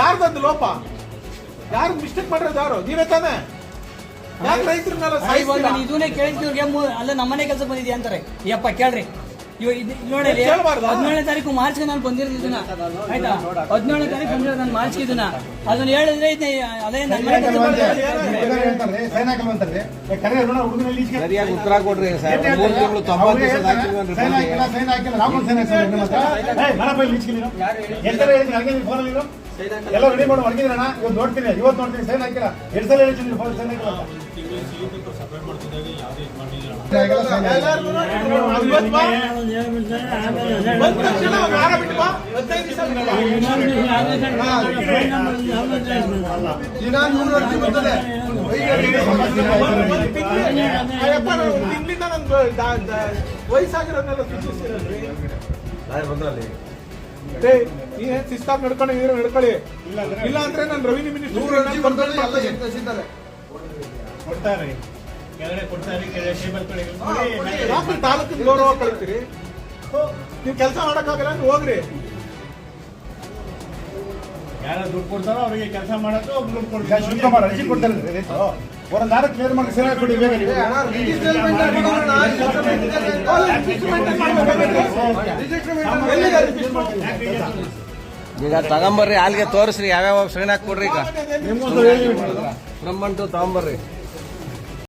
ಯಾರ್ದಂದು ಲೋಪ? ಯಾರು ಮಿಸ್ಟೇಕ್ ಮಾಡಿರೋದು ಯಾರು? ನೀವೇ ತಾನೆ? ಯಾಕೆ ರೈತರ ಮೇಲೆ ಸಾಯಿಸ್ತೀರಾ? ನಾನು ಇದನ್ನೇ ಕೇಳಿದ್ರಿಗೆ ಅಲ್ಲ ನಮ್ಮನೆ ಕೆಲಸ ಬಂದಿದ್ಯಾ ಅಂತಾರೆ. ಯಪ್ಪ ಕೇಳ್ರಿ. ಇದು ನೋಡಿ ಇಲ್ಲಿ ಕೇಳ್ಬಾರ್ದಾ? ಹದಿನೇಳನೇ ತಾರೀಕು ಮಾರ್ಚ್ ನಾನು ಬಂದಿರೋದು ಇದನ್ನ. ಆಯ್ತಾ? ಹದಿನೇಳನೇ ತಾರೀಕು ಬಂದಿರೋದು ನಾನು ಮಾರ್ಚ್ಗೆ ಇದನ್ನ. ಅದನ್ನ ಹೇಳಿದ್ರೆ ಇದನ್ನ ಅದೇ ನನ್ನ ಮನೆ ಕೆಲಸ ಬಂದಿದೆ. ಸರಿಯಾಗಿ ಉತ್ತರ ಕೊಡ್ರಿ ಸರ್. ಮೂರು ತಿಂಗಳು ತೊಂಬತ್ತು ದಿವಸ ಹಾಕಿದ್ವಿ ಅಂದ್ರೆ ಎಲ್ಲ ರೆಡಿ ಮಾಡಿ ನೋಡ್ತೀನಿ ಇವತ್ತು ನೋಡ್ತೀನಿ ಸೈನ್ ಹಾಕಿಲ್ಲ. ಎರಡು ಸಲ ಹೇಳ್ತೀನಿ ಫೋನ್ ಸೈನ್ ಹಾಕಿಲ್ಲ ಇವತ್ತು. ದಿನ ನೂರು ಅರ್ಜಿ ಬರ್ತದೆ. ತಿಂಗಳಿಂದ ನನ್ಗೆ ಸೂಚಿಸ್ತೀರಲ್ರಿ ಶಿಸ್ತಾಗಿ ನಡ್ಕೊಂಡು ಇದ್ರೆ ನಡ್ಕೊಳ್ಳಿ ಇಲ್ಲ ಅಂದ್ರೆ ನಾನು ರೆವಿನ್ಯೂ ಮಿನಿಸ್ಟರ್ ಕೊಡ್ತಾರೆ ತಾಲೂಕಿನ ಗೌರವ ಕಳಿತೀರಿ ನೀವು ಕೆಲಸ ಮಾಡಕ್ಕಾಗಲ್ಲ ಅಂದ್ರೆ ಹೋಗ್ರಿ ಯಾರು ದುಡ್ಡು ಕೊಡ್ತಾರೋ. ಅವರಿಗೆ ಕೆಲಸ ಮಾಡೋದು ದುಡ್ಡು ಕೊಡ್ತಾರೆ ಒಂದು ಕ್ಲಿಯರ್ ಮಾಡಿ ಸರಿ ಕೊಡಿ ಬೇಗ? ಈಗ ತಗೊಂಬರ್ರಿ ಅಲ್ಲಿಗೆ ತೋರಿಸ್ರಿ ಯಾವ್ಯಾವ ಶ್ರೇಣಿ ಕೊಡ್ರಿ ಈಗ. ನಿಮ್ಗೊಂದು ಬ್ರಹ್ಮಂಟು ತಗೊಂಬರ್ರಿ.